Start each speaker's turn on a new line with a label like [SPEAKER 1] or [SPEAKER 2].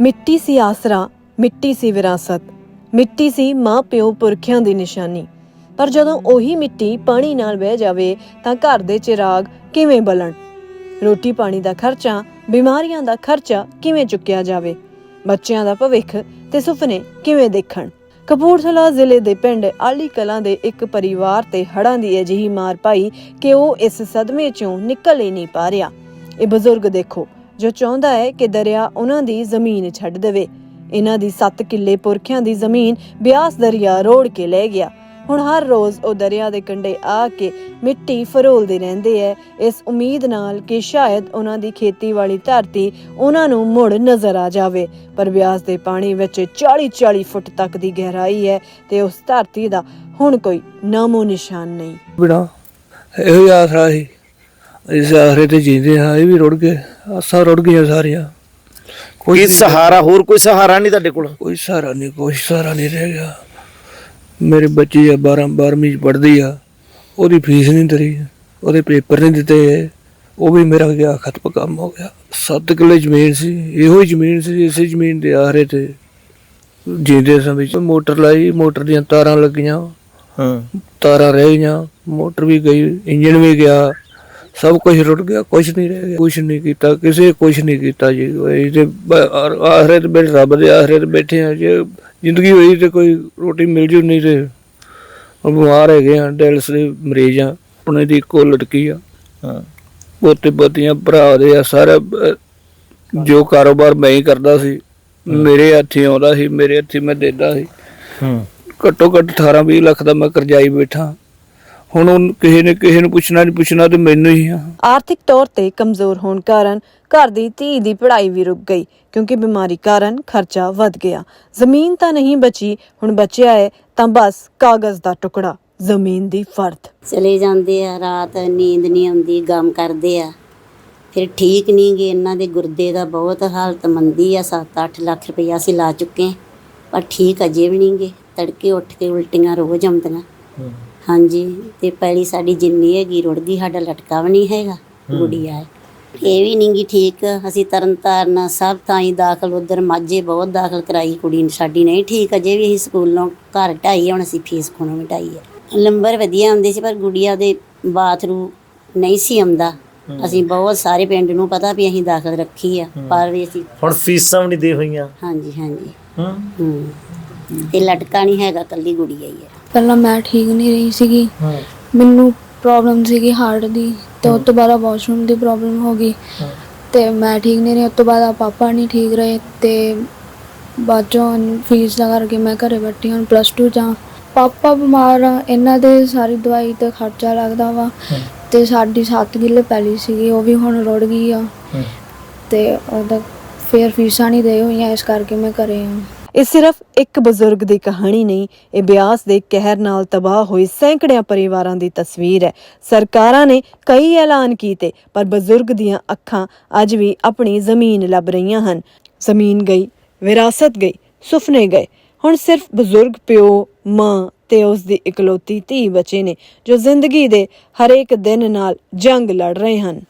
[SPEAKER 1] ਮਿੱਟੀ ਸੀ ਆਸਰਾ ਮਿੱਟੀ ਸੀ ਵਿਰਾਸਤ ਮਿੱਟੀ ਸੀ ਮਾਂ ਪਿਓ ਪੁਰਖਿਆਂ ਦੀ ਨਿਸ਼ਾਨੀ। ਪਰ ਜਦੋਂ ਉਹੀ ਮਿੱਟੀ ਪਾਣੀ ਨਾਲ ਵਹਿ ਜਾਵੇ ਤਾਂ ਘਰ ਦੇ ਚਿਰਾਗ ਕਿਵੇਂ ਬਲਣ? ਰੋਟੀ ਪਾਣੀ ਦਾ ਖਰਚਾ, ਬਿਮਾਰੀਆਂ ਦਾ ਖਰਚਾ ਕਿਵੇਂ ਚੁੱਕਿਆ ਜਾਵੇ? ਬੱਚਿਆਂ ਦਾ ਭਵਿੱਖ ਤੇ ਸੁਪਨੇ ਕਿਵੇਂ ਦੇਖਣ? ਕਪੂਰਥਲਾ ਜ਼ਿਲ੍ਹੇ ਦੇ ਪਿੰਡ ਆਲੀ ਕਲਾਂ ਦੇ ਇੱਕ ਪਰਿਵਾਰ ਤੇ ਹੜਾਂ ਦੀ ਅਜਿਹੀ ਮਾਰ ਪਾਈ ਕਿ ਉਹ ਇਸ ਸਦਮੇ ਚੋਂ ਨਿਕਲ ਹੀ ਨਹੀਂ ਪਾ ਰਿਹਾ। ਇਹ ਬਜ਼ੁਰਗ ਦੇਖੋ, ਜੋ ਚਾਹੁੰਦਾ ਹੈ ਕਿ ਦਰਿਆ ਉਹਨਾਂ ਦੀ ਜ਼ਮੀਨ ਛੱਡ ਦੇਵੇ। ਇਹਨਾਂ ਦੀ 7 ਕਿੱਲੇ ਪੁਰਖਿਆਂ ਦੀ ਜ਼ਮੀਨ ਬਿਆਸ ਦਰਿਆ ਰੋੜ ਕੇ ਲੈ ਗਿਆ। ਹੁਣ ਹਰ ਰੋਜ਼ ਉਹ ਦਰਿਆ ਦੇ ਕੰਢੇ ਆ ਕੇ ਮਿੱਟੀ ਫਰੋਲਦੇ ਰਹਿੰਦੇ ਐ। ਇਸ ਉਮੀਦ ਨਾਲ ਕਿ ਸ਼ਾਇਦ ਉਹਨਾਂ ਦੀ ਖੇਤੀ ਵਾਲੀ ਧਰਤੀ ਉਹਨਾਂ ਨੂੰ ਮੁੜ ਨਜ਼ਰ ਆ ਜਾਵੇ। ਪਰ ਬਿਆਸ ਦੇ ਪਾਣੀ ਵਿੱਚ 40-40 ਫੁੱਟ ਤੱਕ ਦੀ ਗਹਿਰਾਈ ਹੈ ਤੇ ਉਸ ਧਰਤੀ ਦਾ ਹੁਣ ਕੋਈ ਨਾਮੋ ਨਿਸ਼ਾਨ ਨਹੀਂ।
[SPEAKER 2] ਬਿਨਾ ਇਹੋ ਹੀ ਆਸਰਾ ਸੀ। ਇਸ ਆਸਰੇ ਤੇ ਜੀਂਦੇ ਹਾਂ ਇਹ ਵੀ ਰੁੜ ਗਏ। ਆਸਾਂ ਰੁੜ ਗਈਆਂ ਸਾਰੀਆਂ। ਕੋਈ
[SPEAKER 3] ਕੀ ਸਹਾਰਾ ਹੋਰ ਕੋਈ ਸਹਾਰਾ ਨਹੀਂ ਤੁਹਾਡੇ ਕੋਲ?
[SPEAKER 2] ਕੋਈ ਸਹਾਰਾ ਨਹੀਂ ਕੋਈ ਸਹਾਰਾ ਨਹੀਂ ਰਹਿ ਗਿਆ। ਮੇਰੇ ਬੱਚੀ ਆ 12 12ਵੀਂ ਚ ਪੜ੍ਹਦੀ ਆ ਉਹਦੀ ਫੀਸ ਨਹੀਂ ਦਰੀ ਉਹਦੇ ਪੇਪਰ ਨਹੀਂ ਦਿੱਤੇ ਉਹ ਵੀ ਮੇਰਾ ਗਿਆ ਖਤਮ ਕੰਮ ਹੋ ਗਿਆ। 7 ਕਿੱਲੇ ਜ਼ਮੀਨ ਸੀ ਇਹੋ ਹੀ ਜ਼ਮੀਨ ਸੀ ਇਸੇ ਜ਼ਮੀਨ ਦੇ ਆਹਰੇ ਤੇ ਜੀਂਦੇ ਸਮੇਂ ਚ ਮੋਟਰ ਲਾਈ ਮੋਟਰ ਦੀਆਂ ਤਾਰਾਂ ਲੱਗੀਆਂ
[SPEAKER 3] ਹਾਂ।
[SPEAKER 2] ਤਾਰਾਂ ਰਹਿ ਗਈਆਂ ਮੋਟਰ ਵੀ ਗਈ ਇੰਜਨ ਵੀ ਗਿਆ ਸਭ ਕੁਝ ਰੁੜ ਗਿਆ ਕੁਝ ਨਹੀਂ ਰਹਿ ਗਿਆ ਕੁਝ ਨਹੀਂ ਕੀਤਾ ਕਿਸੇ ਕੁਝ ਨਹੀਂ ਕੀਤਾ ਜੀ। ਇਹ ਤੇ ਬ- ਆਰ- ਆਖਰੇ ਤੇ ਬੈਠੇ ਰੱਬ ਦੇ ਆਖਰੇ ਤੇ ਬੈਠੇ ਆ ਜੇ ਜ਼ਿੰਦਗੀ ਹੋਈ ਤੇ ਕੋਈ ਰੋਟੀ ਮਿਲ ਜੂ ਨਹੀਂ ਤੇ ਉਹ ਬਿਮਾਰ ਹੈਗੇ ਆ ਡੈਲਸ ਦੇ ਮਰੀਜ਼ ਆ ਆਪਣੇ ਦੀ ਇੱਕੋ ਲੜਕੀ ਆ।
[SPEAKER 3] ਹਾਂ।
[SPEAKER 2] ਪੋਤੇ ਪੋਤੀਆਂ ਭਰਾ ਦੇ ਆ ਸਾਰਾ ਜੋ ਕਾਰੋਬਾਰ ਮੈਂ ਹੀ ਕਰਦਾ ਸੀ ਮੇਰੇ ਹੱਥੀ ਆਉਂਦਾ ਸੀ ਮੇਰੇ ਹੱਥੀ ਮੈਂ ਦਿੰਦਾ ਸੀ।
[SPEAKER 3] ਹੂੰ।
[SPEAKER 2] ਘੱਟੋ ਘੱਟ 18 20 ਲੱਖ ਦਾ ਮੈਂ ਕਰਜ਼ਾਈ ਬੈਠਾ। ਹੁਣ ਉਹ ਕਿਸੇ ਨੇ ਕਿਸੇ ਨੂੰ ਪੁੱਛਣਾ ਨਹੀਂ ਪੁੱਛਣਾ ਤੇ ਮੈਨੂੰ ਹੀ ਆ।
[SPEAKER 1] ਆਰਥਿਕ ਤੌਰ ਤੇ ਕਮਜ਼ੋਰ ਹੋਣ ਕਾਰਨ ਘਰ ਦੀ ਧੀ ਦੀ ਪੜ੍ਹਾਈ ਵੀ ਰੁਕ ਗਈ ਕਿਉਂਕਿ ਬਿਮਾਰੀ ਕਾਰਨ ਖਰਚਾ ਵੱਧ ਗਿਆ। ਜ਼ਮੀਨ ਤਾਂ ਨਹੀਂ ਬਚੀ ਹੁਣ ਬਚਿਆ ਹੈ ਤਾਂ ਬਸ ਕਾਗਜ਼ ਦਾ ਟੁਕੜਾ ਜ਼ਮੀਨ ਦੀ ਫਰਦ।
[SPEAKER 4] ਚਲੇ ਜਾਂਦੇ ਆ ਰਾਤ ਨੀਂਦ ਨਹੀਂ ਆਉਂਦੀ ਗਮ ਕਰਦੇ ਆ। ਫਿਰ ਠੀਕ ਨਹੀਂ ਗੇ ਇਹਨਾਂ ਦੇ ਗੁਰਦੇ ਦਾ ਬਹੁਤ ਹਾਲਤ ਮੰਦੀ ਆ 7-8 ਲੱਖ ਰੁਪਈਆ ਅਸੀਂ ਲਾ ਚੁੱਕੇ ਹਾਂ, ਪਰ ਠੀਕ ਅਜੇ ਵੀ ਨਹੀਂ ਗੇ ਤੜਕੇ ਉੱਠ ਕੇ ਉਲਟੀਆਂ ਰੋਜ਼ ਆਉਂਦੀਆਂ। ਹਾਂਜੀ ਤੇ ਪਹਿਲੀ ਸਾਡੀ ਜਿੰਨੀ ਹੈਗੀ ਰੁੜਦੀ ਸਾਡਾ ਲਟਕਾ ਵੀ ਨਹੀਂ ਹੈਗਾ ਗੁੜੀਆ ਹੈ ਇਹ ਵੀ ਨਹੀਂ ਗੀ ਠੀਕ ਅਸੀਂ ਤਰਨ ਤਾਰਨ ਸਭ ਥਾਂ ਹੀ ਦਾਖਲ ਉਧਰ ਮਾਝੇ ਬਹੁਤ ਦਾਖਲ ਕਰਾਈ ਕੁੜੀ ਸਾਡੀ ਨਹੀਂ ਠੀਕ ਅਜੇ ਵੀ ਅਸੀਂ ਸਕੂਲੋਂ ਘਰ ਢਾਈ ਹੁਣ ਅਸੀਂ ਫੀਸ ਖੋਣੋਂ ਵੀ ਢਾਈ ਹੈ ਨੰਬਰ ਵਧੀਆ ਆਉਂਦੇ ਸੀ ਪਰ ਗੁੜੀਆ ਦੇ ਬਾਥਰੂਮ ਨਹੀਂ ਸੀ ਆਉਂਦਾ। ਅਸੀਂ ਬਹੁਤ ਸਾਰੇ ਪਿੰਡ ਨੂੰ ਪਤਾ ਵੀ ਅਸੀਂ ਦਾਖਲ ਰੱਖੀ ਆ ਪਰ ਵੀ ਅਸੀਂ
[SPEAKER 3] ਹੁਣ ਫੀਸਾਂ ਵੀ ਨਹੀਂ ਦੇ ਹੋਈਆਂ।
[SPEAKER 4] ਹਾਂਜੀ ਹਾਂਜੀ।
[SPEAKER 3] ਹੂੰ।
[SPEAKER 4] ਹੂੰ। ਤੇ ਲਟਕਾ ਨਹੀਂ ਹੈਗਾ ਕੱਲੀ ਗੁੜੀਆ ਹੀ ਹੈ।
[SPEAKER 5] ਪਹਿਲਾਂ ਮੈਂ ਠੀਕ ਨਹੀਂ ਰਹੀ ਸੀਗੀ।
[SPEAKER 3] ਹਾਂ।
[SPEAKER 5] ਮੈਨੂੰ ਪ੍ਰੋਬਲਮ ਸੀਗੀ ਹਾਰਟ ਦੀ ਤੇ ਉਸ ਤੋਂ ਬਾਅਦ ਵਾਸ਼ਰੂਮ ਦੀ ਪ੍ਰੋਬਲਮ ਹੋ ਗਈ। ਤੇ ਮੈਂ ਠੀਕ ਨਹੀਂ ਰਹੀ ਉਸ ਤੋਂ ਬਾਅਦ ਪਾਪਾ ਨਹੀਂ ਠੀਕ ਰਹੇ ਤੇ ਬਾਅਦ ਚੋਂ ਫੀਸ ਦਾ ਕਰਕੇ ਮੈਂ ਘਰੇ ਬੈਠੀ ਹੁਣ ਪਲੱਸ 2 ਜਾਂ ਪਾਪਾ ਬਿਮਾਰ ਆ ਇਹਨਾਂ ਦੇ ਸਾਰੀ ਦਵਾਈ ਤੇ ਖਰਚਾ ਲੱਗਦਾ ਵਾ ਤੇ ਸਾਡੀ 7 ਕਿੱਲੇ ਪੈਲੀ ਸੀਗੀ ਉਹ ਵੀ ਹੁਣ ਰੁੜ ਗਈ ਆ। ਤੇ ਉਹਦਾ ਫੇਰ ਫੀਸਾਂ ਨਹੀਂ ਦੇ ਹੋਈਆਂ ਇਸ ਕਰਕੇ ਮੈਂ ਘਰੇ ਆ।
[SPEAKER 1] ਇਹ ਸਿਰਫ ਇੱਕ ਬਜ਼ੁਰਗ ਦੀ ਕਹਾਣੀ ਨਹੀਂ, ਇਹ ਬਿਆਸ ਦੇ ਕਹਿਰ ਨਾਲ ਤਬਾਹ ਹੋਏ ਸੈਂਕੜਿਆਂ ਪਰਿਵਾਰਾਂ ਦੀ ਤਸਵੀਰ ਹੈ। ਸਰਕਾਰਾਂ ਨੇ ਕਈ ਐਲਾਨ ਕੀਤੇ, ਪਰ ਬਜ਼ੁਰਗ ਦੀਆਂ ਅੱਖਾਂ ਅੱਜ ਵੀ ਆਪਣੀ ਜ਼ਮੀਨ ਲੱਭ ਰਹੀਆਂ ਹਨ। ਜ਼ਮੀਨ ਗਈ, ਵਿਰਾਸਤ ਗਈ ਸੁਪਨੇ ਗਏ। ਹੁਣ ਸਿਰਫ ਬਜ਼ੁਰਗ ਪਿਓ, ਮਾਂ ਤੇ ਉਸ ਦੀ ਇਕਲੌਤੀ ਧੀ ਬਚੇ ਨੇ, ਜੋ ਜ਼ਿੰਦਗੀ ਦੇ ਹਰੇਕ ਦਿਨ ਨਾਲ ਜੰਗ ਲੜ ਰਹੇ ਹਨ।